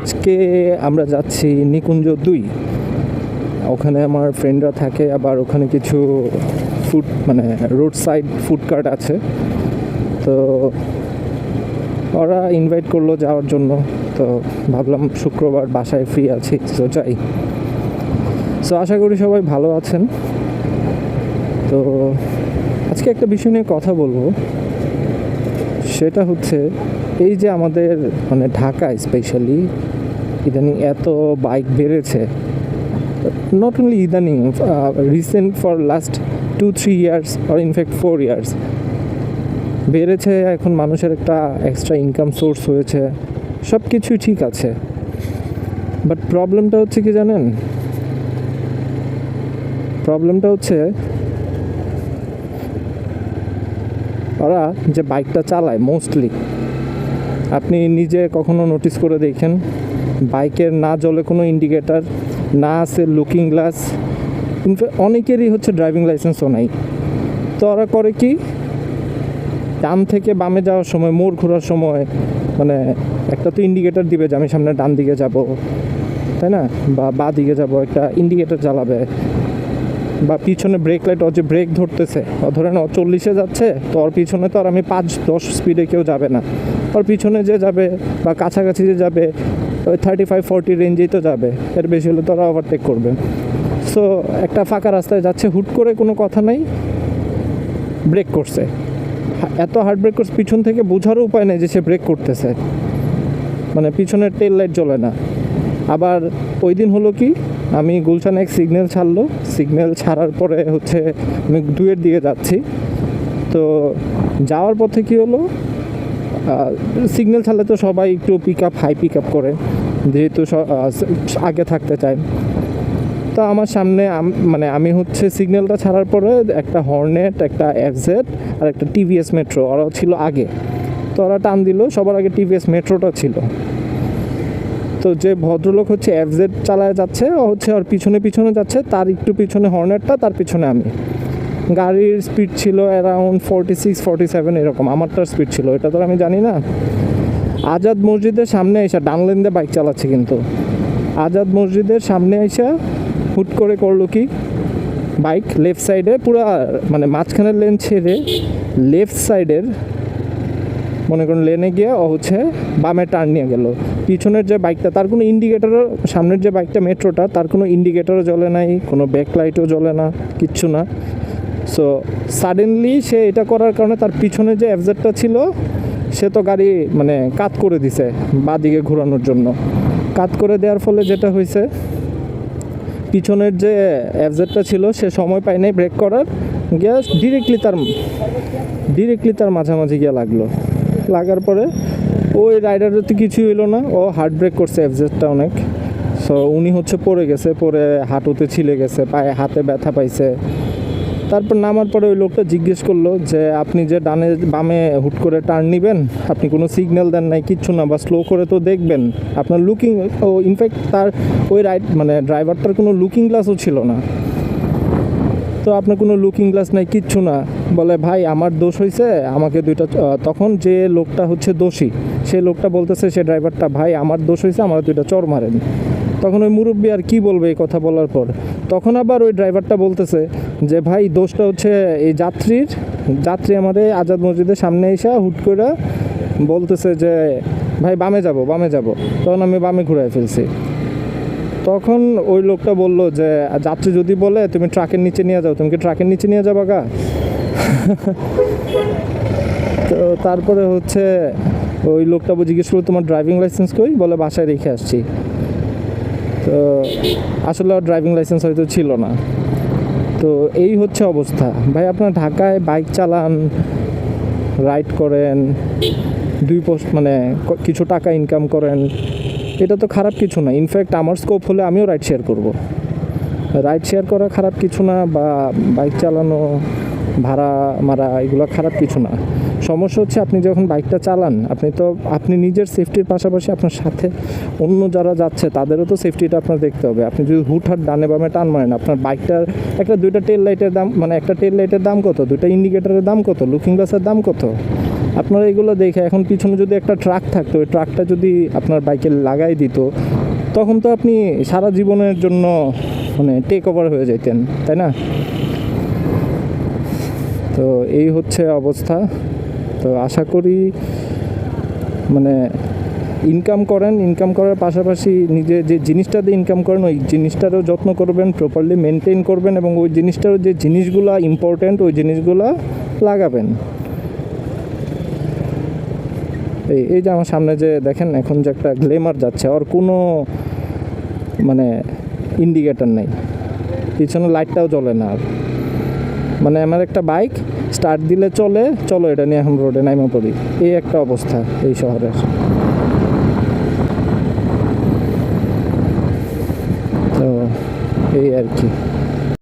আজকে আমরা যাচ্ছি নিকুঞ্জ দুই। ওখানে আমার ফ্রেন্ডরা থাকে, আবার ওখানে কিছু ফুড মানে রোড সাইড ফুড কার্ট আছে। তো ওরা ইনভাইট করল যাওয়ার জন্য। তো ভাবলাম শুক্রবার বাসায় ফ্রি আছি, তো যাই। সো আশা করি সবাই ভালো আছেন। তো আজকে একটা বিষয় নিয়ে কথা বলব। সেটা হচ্ছে এই যে আমাদের মানে ঢাকায় স্পেশালি ইদানিং এত বাইক বেড়েছে। নট অনলি ইদানিং recent for last two three years or in fact four years বেড়েছে। এখন মানুষের একটা এক্সট্রা ইনকাম সোর্স হয়েছে। সব কিছুই ঠিক আছে। বাট প্রবলেমটা হচ্ছে কি জানেন? প্রবলেমটা হচ্ছে ওরা যে বাইকটা চালায় মোস্টলি আপনি নিজে কখনো নোটিস করে দেখেন? বাইকের না জলে কোনো ইন্ডিকেটার না আছে লুকিং গ্লাস অনেকেরই হচ্ছে ড্রাইভিং লাইসেন্সও নাই। তো ওরা করে কি? ডান থেকে বামে যাওয়ার সময়, মোড় ঘোরার সময় মানে একটা তো ইন্ডিকেটার দিবে যে আমি সামনে ডান দিকে যাব, তাই না? বা বা দিকে যাব, একটা ইন্ডিকেটার চালাবে বা পিছনে ব্রেক লাইট ওর যে ব্রেক ধরতেছে, ও ধরেন ও চল্লিশে যাচ্ছে, তো ওর পিছনে তো আর আমি পাঁচ দশ স্পিডে কেউ যাবে না। ওর পিছনে যে যাবে বা কাছাকাছি যে যাবে, ওই থার্টি ফাইভ ফোরটি রেঞ্জেই তো যাবে। এর বেশি হলে তো ওরা ওভারটেক করবে। সো একটা ফাঁকা রাস্তায় যাচ্ছে, হুট করে কোনো কথা নাই ব্রেক করছে। এত হার্ড ব্রেক করছে, পিছন থেকে বোঝারও উপায় নেই যে সে ব্রেক করতেছে। মানে পিছনের টেল লাইট জ্বলে না। আবার ওই দিন হলো কি, আমি গুলশান এক সিগন্যাল ছাড়লো। সিগন্যাল ছাড়ার পরে হচ্ছে আমি দুয়ের দিকে যাচ্ছি। তো যাওয়ার পথে কি হলো সিগন্যাল ছাড়লে তো সবাই একটু pick up high pick up করে যেহেতু আগে থাকতে চায়। তো আমার সামনে মানে আমি হচ্ছে সিগন্যালটা ছাড়ার পরে একটা হর্নেট একটা এফজেড আর একটা টিভিএস মেট্রো ওরা ছিল আগে। তো ওরা টান দিল, সবার আগে টিভিএস মেট্রোটা ছিল। তো যে ভদ্রলোক হচ্ছে এফজেড চালায় যাচ্ছে, ও হচ্ছে ওর পিছনে পিছনে যাচ্ছে, তার একটু পিছনে হর্নেটটা তার পিছনে আমি। গাড়ির স্পিড ছিল around forty six forty seven এরকম। আমারটার স্পিড ছিল, এটা তো আমি জানি না। আজাদ মসজিদের সামনে এসে ডান লেন দিয়ে বাইক চালাচ্ছে কিন্তু। আজাদ মসজিদের সামনে এসে হুট করে করল কি? বাইক লেফট সাইডে পুরা মানে মাঝখানের লেন ছেড়ে লেফট সাইডের মনে করুন লেনে গিয়ে ও হচ্ছে বামে টার্ন নিয়ে গেল। পিছনের যে বাইকটা তার কোনো ইন্ডিকেটারও সামনের যে বাইকটা মেট্রোটা তার কোনো ইন্ডিকেটারও জ্বলে নাই, কোনো ব্যাক লাইটও জ্বলে না, কিচ্ছু না। সো সাডেনলি সে এটা করার কারণে তার পিছনে যে অ্যাবজেটটা ছিল, সে তো গাড়ি মানে কাত করে দিছে বা দিকে ঘোরানোর জন্য। কাত করে দেওয়ার ফলে যেটা হয়েছে, পিছনের যে অ্যাবজেটটা ছিল, সে সময় পায় নাই ব্রেক করার। গিয়ে ডিরেক্টলি তার ডিরেক্টলি তার মাঝামাঝি গিয়ে লাগল। লাগার পরে ওই রাইডারের তো কিছুই হইল না, ও হার্ট ব্রেক করছে অ্যাবজেটটা অনেক। সো উনি হচ্ছে পড়ে গেছে পরে হাঁটুতে ছিলে গেছে, পায়ে হাতে ব্যথা পাইছে। তারপর নামার পরে ওই লোকটা জিজ্ঞেস করল যে, আপনি যে ডানে বামে হুট করে টার্ন নেবেন, আপনি কোনো সিগন্যাল দেন নাই, কিচ্ছু না, বা স্লো করে তো দেখবেন। আপনার লুকিং ও ইনফ্যাক্ট তার ওই রাইড মানে ড্রাইভারটার কোনো লুকিং গ্লাসও ছিল না। তো আপনার কোনো লুকিং গ্লাস নাই, কিচ্ছু না। বলে, ভাই, আমার দোষ হয়েছে আমাকে দুইটা তখন যে লোকটা হচ্ছে দোষী, সে লোকটা বলতেছে সে ড্রাইভারটা ভাই, আমার দোষ হয়েছে আমার দুইটা চর মারেন। তখন ওই মুরব্বী আর কি বলবে এই কথা বলার পর? তখন আবার ওই ড্রাইভারটা বলতেছে যে, ভাই, দোষটা হচ্ছে এই যাত্রীর। যাত্রী আমাদের আজাদ মসজিদের সামনে এসে হুট করে বলতেছে যে, ভাই, বামে যাব বামে যাব। তখন আমি বামে ঘুরাই ফেলছি। তখন ওই লোকটা বলল যে, যাত্রী যদি বলে, তুমি ট্রাকের নিচে নিয়ে যাও। তুমি কি ট্রাকের নিচে নিয়ে যাবা গা? তো তারপরে হচ্ছে ওই লোকটা জিজ্ঞেস করল, তোমার ড্রাইভিং লাইসেন্স কই? বলে, বাসায় রেখে আসছি। তো আসলে ড্রাইভিং লাইসেন্স হয়তো ছিল না। তো এই হচ্ছে অবস্থা। ভাই, আপনার ঢাকায় বাইক চালান রাইড করেন, দুই পোস্ট মানে কিছু টাকা ইনকাম করেন, এটা তো খারাপ কিছু না। ইনফ্যাক্ট আমার স্কোপ হলে আমিও রাইড শেয়ার করব। রাইড শেয়ার করা খারাপ কিছু না বা বাইক চালানো ভাড়া, মারা, এগুলো খারাপ কিছু না। সমস্যা হচ্ছে আপনি যখন বাইকটা চালান, আপনি তো, আপনি নিজের সেফটির পাশাপাশি আপনার সাথে অন্য যারা যাচ্ছে, তাদেরও তো সেফটিটা আপনার দেখতে হবে। আপনি যদি হুটহাট ডানে বামে টান মারেন, আপনার বাইকটার একটা দুইটা টেল লাইটের দাম মানে একটা টেল লাইটের দাম কত? দুইটা ইন্ডিকেটারের দাম কত? লুকিং গ্লাসের দাম কত? আপনারা এগুলো দেখে এখন পিছনে যদি একটা ট্রাক থাকতো, ওই ট্রাকটা যদি আপনার বাইকে লাগাই দিত, তখন তো আপনি সারা জীবনের জন্য মানে টেক ওভার হয়ে যেতেন তাই না? তো এই হচ্ছে অবস্থা। তো আশা করি মানে ইনকাম করেন ইনকাম করার পাশাপাশি নিজে যে জিনিসটা দিয়ে ইনকাম করেন, ওই জিনিসটারও যত্ন করবেন প্রপারলি মেনটেন করবেন এবং ওই জিনিসটারও যে জিনিসগুলো ইম্পর্ট্যান্ট ওই জিনিসগুলো লাগাবেন। এই এই যে আমার সামনে যে দেখেন, এখন যে একটা গ্লেমার যাচ্ছে ওর কোনো মানে ইন্ডিকেটার নেই। পিছনে লাইটটাও জ্বলে না আর। মানে আমার একটা বাইক স্টার্ট দিলে চলে, চলো এটা নিয়ে এখন রোডে নাইমা পড়ি। এই একটা অবস্থা এই শহরের। তো এই আর কি।